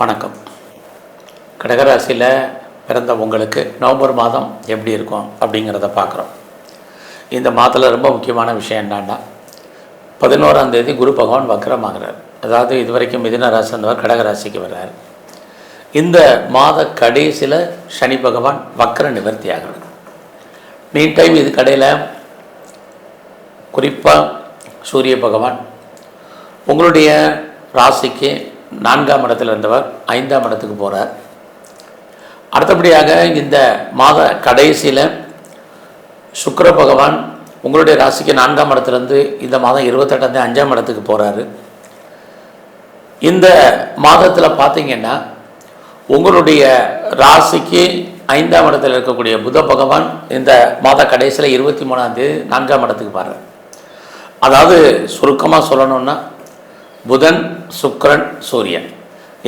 வணக்கம். கடகராசியில் பிறந்த உங்களுக்கு நவம்பர் மாதம் எப்படி இருக்கும் அப்படிங்கிறத பார்க்குறோம். இந்த மாதத்தில் ரொம்ப முக்கியமான விஷயம் என்னன்னா பதினோராம் தேதி குரு பகவான் வக்கரமாகிறார் அதாவது இதுவரைக்கும் மிதுன ராசி கடகராசிக்கு வர்றார். இந்த மாத கடைசியில் சனி பகவான் வக்கர நிவர்த்தி ஆகிறார் நீ டைம் இது கடையில் குறிப்பாக சூரிய பகவான் உங்களுடைய ராசிக்கு நான்காம் இடத்துல இருந்தவர் ஐந்தாம் இடத்துக்கு போகிறார் அடுத்தபடியாக இந்த மாத கடைசியில் சுக்கர பகவான் உங்களுடைய ராசிக்கு நான்காம் இடத்துலேருந்து இந்த மாதம் இருபத்தெட்டாம் தேதி அஞ்சாம் இடத்துக்கு போகிறாரு இந்த மாதத்தில் பார்த்தீங்கன்னா உங்களுடைய ராசிக்கு ஐந்தாம் இடத்தில் இருக்கக்கூடிய புத பகவான் இந்த மாத கடைசியில் இருபத்தி மூணாம் தேதி நான்காம் இடத்துக்கு பாருங்கள் அதாவது சுருக்கமாக சொல்லணும்னா புதன் சுக்கரன் சூரியன்.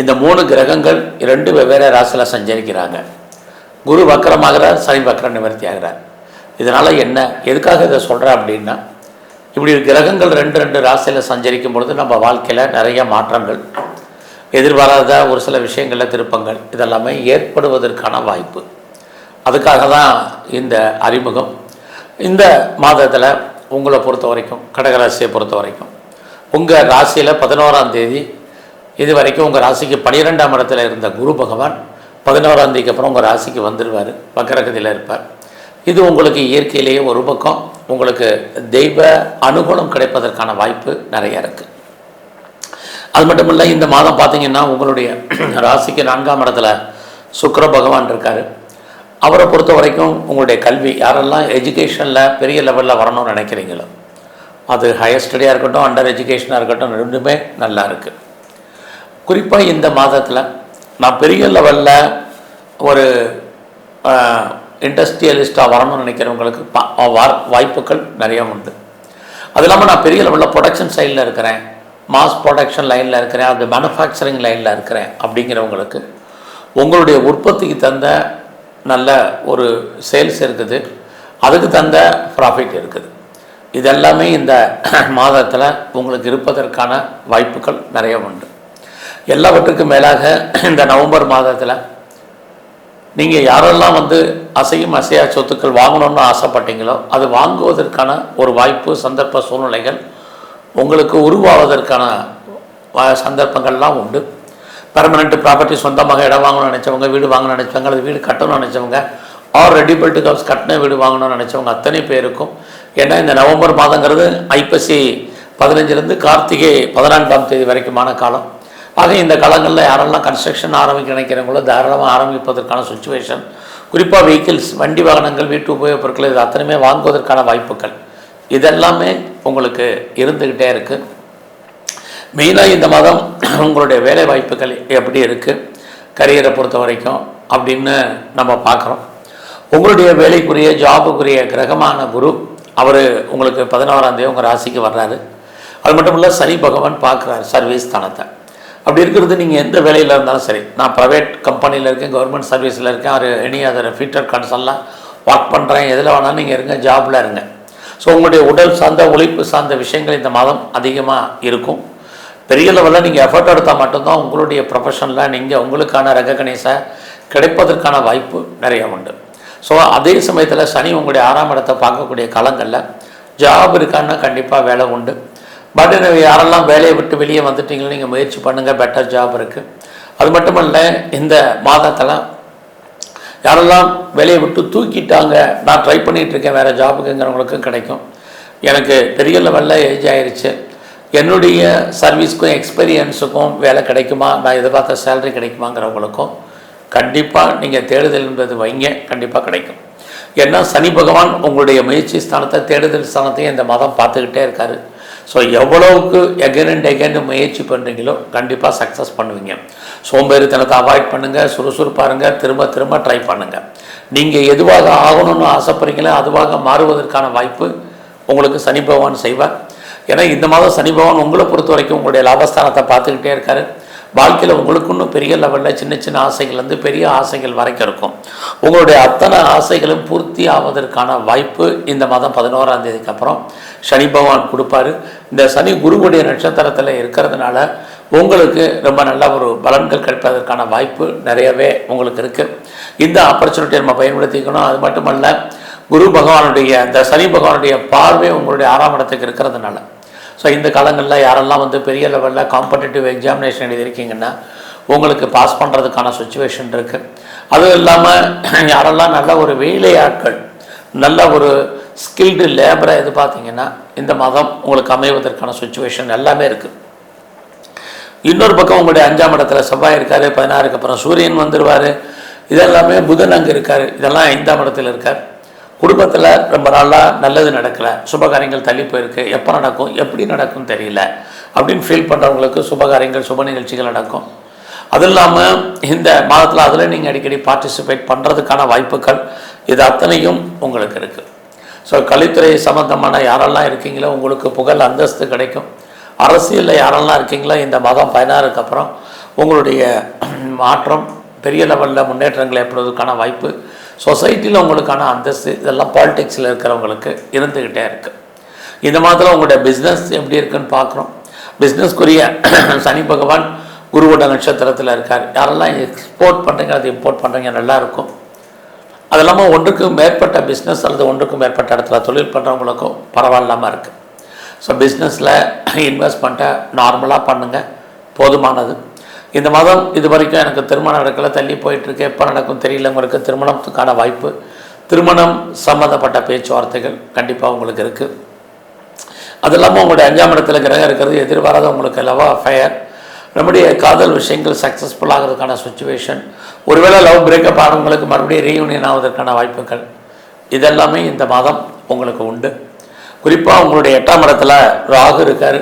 இந்த மூணு கிரகங்கள் இரண்டு வெவ்வேறு ராசியில் சஞ்சரிக்கிறாங்க. குரு வக்கரமாகிறார் சனி வக்கர நிவர்த்தி ஆகிறார் இதனால் என்ன எதுக்காக இதை சொல்கிறேன் அப்படின்னா இப்படி கிரகங்கள் ரெண்டு ரெண்டு ராசியில் சஞ்சரிக்கும் பொழுது நம்ம வாழ்க்கையில் நிறைய மாற்றங்கள் எதிர்பாராத ஒரு சில விஷயங்களில் திருப்பங்கள் இதெல்லாமே ஏற்படுவதற்கான வாய்ப்பு. அதுக்காக தான் இந்த அறிமுகம். இந்த மாதத்தில் உங்களை பொறுத்த வரைக்கும் கடகராசியை பொறுத்த வரைக்கும். உங்கள் ராசியில் பதினோராம் தேதி இது வரைக்கும் உங்கள் ராசிக்கு பன்னிரெண்டாம் இடத்துல இருந்த குரு பகவான் பதினோராம் தேதிக்கு அப்புறம் உங்கள் ராசிக்கு வந்துடுவார் வக்கரகதியில் இருப்பார். இது உங்களுக்கு இயற்கையிலேயே ஒரு பக்கம் உங்களுக்கு தெய்வ அனுகூலம் கிடைப்பதற்கான வாய்ப்பு நிறைய இருக்குது அது மட்டும் இல்லை இந்த மாதம் பார்த்தீங்கன்னா உங்களுடைய ராசிக்கு நான்காம் இடத்துல சுக்கர பகவான் இருக்கார். அவரை பொறுத்த வரைக்கும் உங்களுடைய கல்வி யாரெல்லாம் எஜுகேஷனில் பெரிய லெவலில் வரணும்னு நினைக்கிறீங்களோ அது ஹையர் ஸ்டடியாக இருக்கட்டும் அண்டர் எஜுகேஷனாக இருக்கட்டும் ரெண்டுமே நல்லா இருக்குது குறிப்பாக இந்த மாதத்தில் நான் பெரிய லெவலில் ஒரு இண்டஸ்ட்ரியலிஸ்ட்டாக வரணும்னு நினைக்கிறவங்களுக்கு வா- வாய்ப்புகள் நிறைய உண்டு. அது இல்லாமல் நான் பெரிய லெவலில் ப்ரொடக்ஷன் சைடில் இருக்கிறேன் மாஸ் ப்ரொடக்ஷன் லைனில் இருக்கிறேன் அது மேனுஃபேக்சரிங் லைனில் இருக்கிறேன் அப்படிங்கிறவங்களுக்கு உங்களுடைய உற்பத்திக்கு தந்த நல்ல ஒரு சேல்ஸ் இருக்குது. அதுக்கு தந்த ப்ராஃபிட் இருக்குது. இதெல்லாமே இந்த மாதத்தில் உங்களுக்கு இருப்பதற்கான வாய்ப்புகள் நிறைய உண்டு. எல்லாவற்றுக்கும் மேலாக இந்த நவம்பர் மாதத்தில் நீங்கள் யாரெல்லாம் வந்து அசையும் அசையா சொத்துக்கள் வாங்கணும்னு ஆசைப்பட்டீங்களோ அது வாங்குவதற்கான ஒரு வாய்ப்பு சந்தர்ப்ப சூழ்நிலைகள் உங்களுக்கு உருவாவதற்கான வ- சந்தர்ப்பங்கள்லாம் உண்டு. பெர்மனெண்ட் ப்ராப்பர்ட்டி சொந்தமாக இடம் வாங்கணும்னு நினச்சவங்க வீடு வாங்கணும்னு நினச்சவங்க அல்லது வீடு கட்டணும்னு நினச்சவங்க ஆர் ரெடி பில்ட் ஹவுஸ் கட்டின வீடு வாங்கணும்னு நினச்சவங்க அத்தனை பேருக்கும். ஏன்னா இந்த நவம்பர் மாதங்கிறது ஐப்பசி பதினஞ்சுலேருந்து கார்த்திகை பதினான்காம் தேதி வரைக்குமான காலம். ஆக இந்த காலங்களில் யாரெல்லாம் கன்ஸ்ட்ரக்ஷன் ஆரம்பிக்க நினைக்கிறவங்களோ தாராளமாக ஆரம்பிப்பதற்கான சுச்சுவேஷன் குறிப்பாக வெஹிக்கிள்ஸ் வண்டி வாகனங்கள் வீட்டு உபயோகப் பொருட்கள் இது அத்தனையுமே வாங்குவதற்கான வாய்ப்புகள். இதெல்லாமே உங்களுக்கு இருந்துக்கிட்டே இருக்குது மெயினாக இந்த மாதம் உங்களுடைய வேலை வாய்ப்புகள் எப்படி இருக்குது கரியரை பொறுத்த வரைக்கும் அப்படின்னு நம்ம பார்க்குறோம். உங்களுடைய வேலைக்குரிய ஜாபுக்குரிய கிரகமான குரு அவர் உங்களுக்கு பதினோராம் தேதி உங்கள் ராசிக்கு வர்றாரு. அது மட்டும் இல்லை சனி பகவான் பார்க்குறாரு சர்வீஸ் ஸ்தானத்தை. அப்படி இருக்கிறது நீங்கள் எந்த வேலையில் இருந்தாலும் சரி. நான் ப்ரைவேட் கம்பெனியில் இருக்கேன் கவர்மெண்ட் சர்வீஸில் இருக்கேன். ஒரு எனி அதர் ஃபீட்டர் கன்சல்லாம் ஒர்க் பண்ணுறேன் எதில் வேணாலும் நீங்கள் இருங்க ஜாபில் இருங்க. ஸோ உங்களுடைய உடல் சார்ந்த உழைப்பு சார்ந்த விஷயங்கள் இந்த மாதம் அதிகமாக இருக்கும். பெரிய லெவலில் நீங்கள் எஃபர்ட் எடுத்தால் மட்டும்தான் உங்களுடைய ப்ரொஃபஷனில் நீங்கள் உங்களுக்கான ரெகக்னைஸை கிடைப்பதற்கான வாய்ப்பு நிறைய உண்டு. ஸோ அதே சமயத்தில் சனி உங்களுடைய ஆறாம் இடத்தை பார்க்கக்கூடிய காலங்களில் ஜாப் இருக்கான்னா கண்டிப்பாக வேலை உண்டு. பட் யாரெல்லாம் வேலையை விட்டு வெளியே வந்துட்டீங்களோ நீங்கள் முயற்சி பண்ணுங்கள் பெட்டர் ஜாப் இருக்குது அது மட்டும் இல்லை இந்த மாதத்தில் யாரெல்லாம் வேலையை விட்டு தூக்கிட்டாங்க நான் ட்ரை பண்ணிகிட்டு இருக்கேன் வேறு ஜாபுக்குங்கிறவங்களுக்கும் கிடைக்கும். எனக்கு பெரிய லெவலில் ஏஜ் ஆயிடுச்சு என்னுடைய சர்வீஸ்க்கும் எக்ஸ்பீரியன்ஸுக்கும் வேலை கிடைக்குமா? நான் எதிர்பார்த்த சேலரி கிடைக்குமாங்கிறவங்களுக்கும் கண்டிப்பாக நீங்கள் தேடுதல் என்பது வைங்க. கண்டிப்பாக கிடைக்கும். ஏன்னா சனி பகவான் உங்களுடைய முயற்சி ஸ்தானத்தை தேடுதல் ஸ்தானத்தையும் இந்த மாதம் பார்த்துக்கிட்டே இருக்காரு. ஸோ எவ்வளவுக்கு எகன் அண்ட் எகன் முயற்சி பண்ணுறீங்களோ கண்டிப்பாக சக்ஸஸ் பண்ணுவீங்க. சோம்பேறித்தனத்தை அவாய்ட் பண்ணுங்கள் சுறுசுறுப்பாக இருங்க திரும்ப திரும்ப ட்ரை பண்ணுங்கள் நீங்கள் எதுவாக ஆகணும்னு ஆசைப்படுறீங்களோ அதுவாக மாறுவதற்கான வாய்ப்பு உங்களுக்கு சனி பகவான் செய்வார். ஏன்னா இந்த மாதம் சனி பகவான் உங்களை பொறுத்த வரைக்கும் உங்களுடைய லாபஸ்தானத்தை பார்த்துக்கிட்டே இருக்காரு. வாழ்க்கையில் உங்களுக்குன்னும் பெரிய லெவலில் சின்ன சின்ன ஆசைகள்லேருந்து பெரிய ஆசைகள் வரைக்கும் இருக்கும். உங்களுடைய அத்தனை ஆசைகளும் பூர்த்தி ஆவதற்கான வாய்ப்பு இந்த மாதம் பதினோராம் தேதிக்கு அப்புறம் சனி பகவான் கொடுப்பாரு. இந்த சனி குருவுடைய நட்சத்திரத்தில் இருக்கிறதுனால உங்களுக்கு ரொம்ப நல்ல ஒரு பலன்கள் கிடைப்பதற்கான வாய்ப்பு நிறையவே உங்களுக்கு இருக்குது இந்த ஆப்பர்ச்சுனிட்டியை நம்ம பயன்படுத்திக்கணும். அது மட்டுமல்ல குரு பகவானுடைய இந்த சனி பகவானுடைய பார்வை உங்களுடைய ஆறாம் இடத்துக்கு இருக்கிறதுனால. ஸோ இந்த காலங்களில் யாரெல்லாம் வந்து பெரிய லெவலில் காம்படிட்டிவ் எக்ஸாமினேஷன் எழுதியிருக்கீங்கன்னா உங்களுக்கு பாஸ் பண்ணுறதுக்கான சுச்சுவேஷன் இருக்குது அதுவும் இல்லாமல் யாரெல்லாம் நல்ல ஒரு வேலையாட்கள் நல்ல ஒரு ஸ்கில்டு லேபரை பார்த்தீங்கன்னா இந்த மாதம் உங்களுக்கு அமைவதற்கான சுச்சுவேஷன் எல்லாமே இருக்குது இன்னொரு பக்கம் உங்களுடைய அஞ்சாம் இடத்துல செவ்வாய் இருக்காரு பதினாறுக்கு அப்புறம் சூரியன் வந்துடுவார் இதெல்லாமே புதன் அங்கே இருக்கார். இதெல்லாம் ஐந்தாம் இடத்துல இருக்கார். குடும்பத்தில் ரொம்ப நாளாக நல்லது நடக்கலை. சுபகாரியங்கள் தள்ளி போயிருக்கு. எப்போ நடக்கும்? எப்படி நடக்கும் தெரியல. அப்படின்னு ஃபீல் பண்ணுறவங்களுக்கு சுபகாரியங்கள் சுப நிகழ்ச்சிகள் நடக்கும். அது இல்லாமல் இந்த மாதத்தில் அதில் நீங்கள் அடிக்கடி பார்ட்டிசிபேட் பண்ணுறதுக்கான வாய்ப்புகள் இது அத்தனையும் உங்களுக்கு இருக்குது ஸோ கலைத்துறை சம்மந்தமான யாரெல்லாம் இருக்கீங்களோ உங்களுக்கு புகழ் அந்தஸ்து கிடைக்கும். அரசியலில் யாரெல்லாம் இருக்கீங்களோ இந்த மாதம் பதினாறுக்கு அப்புறம் உங்களுடைய மாற்றம் பெரிய லெவலில் முன்னேற்றங்கள் ஏற்படுவதற்கான வாய்ப்பு சொசைட்டியில் உங்களுக்கான அந்தஸ்து இதெல்லாம் பாலிடிக்ஸில் இருக்கிறவங்களுக்கு இருந்துக்கிட்டே இருக்குது இந்த மாதத்தில் உங்களுடைய பிஸ்னஸ் எப்படி இருக்குன்னு பார்க்குறோம் பிஸ்னஸ்க்குரிய சனி பகவான் குருவோட நட்சத்திரத்தில் இருக்கார். யாரெல்லாம் எக்ஸ்போர்ட் பண்ணுறீங்க அது இம்போர்ட் பண்ணுறீங்க நல்லாயிருக்கும் அது இல்லாமல் ஒன்றுக்கும் மேற்பட்ட பிஸ்னஸ் அல்லது ஒன்றுக்கும் மேற்பட்ட இடத்துல தொழில் பண்ணுறவங்களுக்கும் பரவாயில்லாமல் இருக்குது ஸோ பிஸ்னஸில் இன்வெஸ்ட்மெண்ட்டை நார்மலாக பண்ணுங்கள் போதுமானது. இந்த மாதம் இது வரைக்கும் எனக்கு திருமணம் நடக்கலை தள்ளி போயிட்டுருக்கு. எப்போ நடக்கும் தெரியல உங்களுக்கு திருமணத்துக்கான வாய்ப்பு. திருமணம் சம்மந்தப்பட்ட பேச்சுவார்த்தைகள் கண்டிப்பாக உங்களுக்கு இருக்குது அது இல்லாமல் உங்களுடைய அஞ்சாம் இடத்துல கிரகம் இருக்கிறது எதிர்பாராத உங்களுக்கு லவ் அஃபயர் நம்முடைய காதல் விஷயங்கள் சக்ஸஸ்ஃபுல் ஆகிறதுக்கான சுச்சுவேஷன் ஒருவேளை லவ் பிரேக்கப் ஆனவங்களுக்கு மறுபடியும் ரீயூனியன் ஆவதற்கான வாய்ப்புகள். இதெல்லாமே இந்த மாதம் உங்களுக்கு உண்டு. குறிப்பாக உங்களுடைய எட்டாம் இடத்துல ராகு இருக்கார்.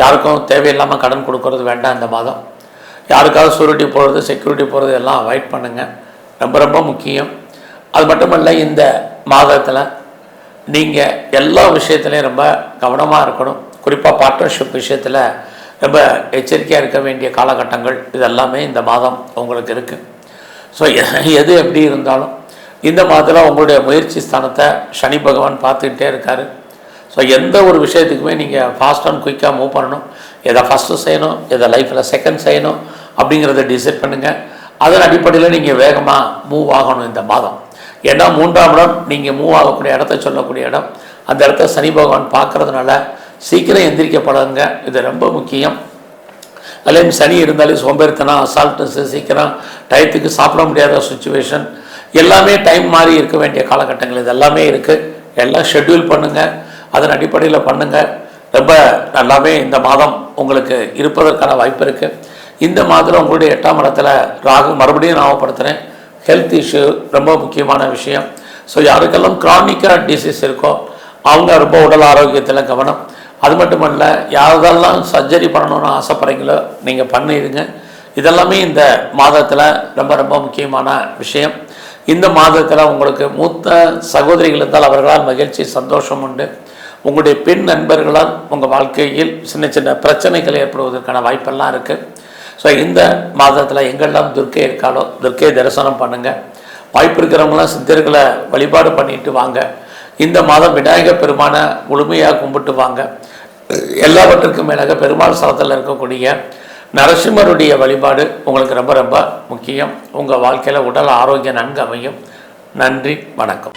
யாருக்கும் தேவையில்லாமல் கடன் கொடுக்கறது வேண்டாம் இந்த மாதம். யாருக்காவது சூரிட்டி போகிறது செக்யூரிட்டி போகிறது எல்லாம் அவாய்ட் பண்ணுங்கள் ரொம்ப ரொம்ப முக்கியம். அது மட்டுமல்ல இந்த மாதத்தில் நீங்கள் எல்லா விஷயத்துலையும் ரொம்ப கவனமாக இருக்கணும். குறிப்பாக பார்ட்னர்ஷிப் விஷயத்தில் ரொம்ப எச்சரிக்கையாக இருக்க வேண்டிய காலகட்டங்கள் இதெல்லாமே இந்த மாதம் உங்களுக்கு இருக்குது ஸோ எது எப்படி இருந்தாலும் இந்த மாதத்தில் உங்களுடைய முயற்சி ஸ்தானத்தை சனி பகவான் பார்த்துக்கிட்டே இருக்கார். ஸோ எந்த ஒரு விஷயத்துக்குமே நீங்கள் ஃபாஸ்ட் அண்ட் குயிக்காக மூவ் பண்ணணும். எதை ஃபஸ்ட்டு செய்யணும் எதை லைஃப்பில் செகண்ட் செய்யணும் அப்படிங்கிறத டிசைட் பண்ணுங்கள் அதன் அடிப்படையில் நீங்கள் வேகமாக மூவ் ஆகணும் இந்த மாதம். ஏன்னா மூன்றாம் இடம் நீங்கள் மூவ் ஆகக்கூடிய இடத்த சொல்லக்கூடிய இடம். அந்த இடத்த சனி பகவான் பார்க்கறதுனால சீக்கிரம் எந்திரிக்கப்படுங்க இது ரொம்ப முக்கியம். அதுலேயும் சனி இருந்தாலே சோம்பேறித்தனம் அசால்ட்னஸ் சீக்கிரம் டயத்துக்கு சாப்பிட முடியாத சுச்சுவேஷன் எல்லாமே டைம் மாறி இருக்க வேண்டிய காலகட்டங்கள் இது எல்லாமே இருக்குது எல்லாம் ஷெட்யூல் பண்ணுங்கள் அதன் அடிப்படையில் பண்ணுங்கள் ரொம்ப நல்லாவே இந்த மாதம் உங்களுக்கு இருப்பதற்கான வாய்ப்பு இருக்குது இந்த மாதத்தில் உங்களுடைய எட்டாம் இடத்துல ராகு மறுபடியும் ஞாபகப்படுத்துகிறேன் ஹெல்த் இஷ்யூ ரொம்ப முக்கியமான விஷயம். ஸோ யாருக்கெல்லாம் க்ரானிக்காக டிசீஸ் இருக்கோ அவங்க ரொம்ப உடல் ஆரோக்கியத்தில் கவனம். அது மட்டும் இல்லை யாரெல்லாம் சர்ஜரி பண்ணணும்னு ஆசைப்படுறீங்களோ நீங்கள் பண்ணிடுங்க. இதெல்லாமே இந்த மாதத்தில் ரொம்ப ரொம்ப முக்கியமான விஷயம். இந்த மாதத்தில் உங்களுக்கு மூத்த சகோதரிகள் இருந்தால் அவர்களால் மகிழ்ச்சி சந்தோஷம் உண்டு. உங்களுடைய பெண் நண்பர்களால் உங்கள் வாழ்க்கையில் சின்ன சின்ன பிரச்சனைகள் ஏற்படுவதற்கான வாய்ப்பெல்லாம் இருக்குது ஸோ இந்த மாதத்தில் எங்கெல்லாம் துர்க்கை இருக்காலோ துர்க்கையை தரிசனம் பண்ணுங்கள் வாய்ப்பு இருக்கிறவங்களாம் சித்தர்களை வழிபாடு பண்ணிட்டு வாங்க. இந்த மாதம் விநாயகர் பெருமானை முழுமையாக கும்பிட்டு வாங்க. எல்லாவற்றுக்கும் மேலாக பெருமாள் ஸ்தலத்தில் இருக்கக்கூடிய நரசிம்மருடைய வழிபாடு உங்களுக்கு ரொம்ப ரொம்ப முக்கியம். உங்கள் வாழ்க்கையில் உடல் ஆரோக்கியம் நன்கு அமையும். நன்றி வணக்கம்.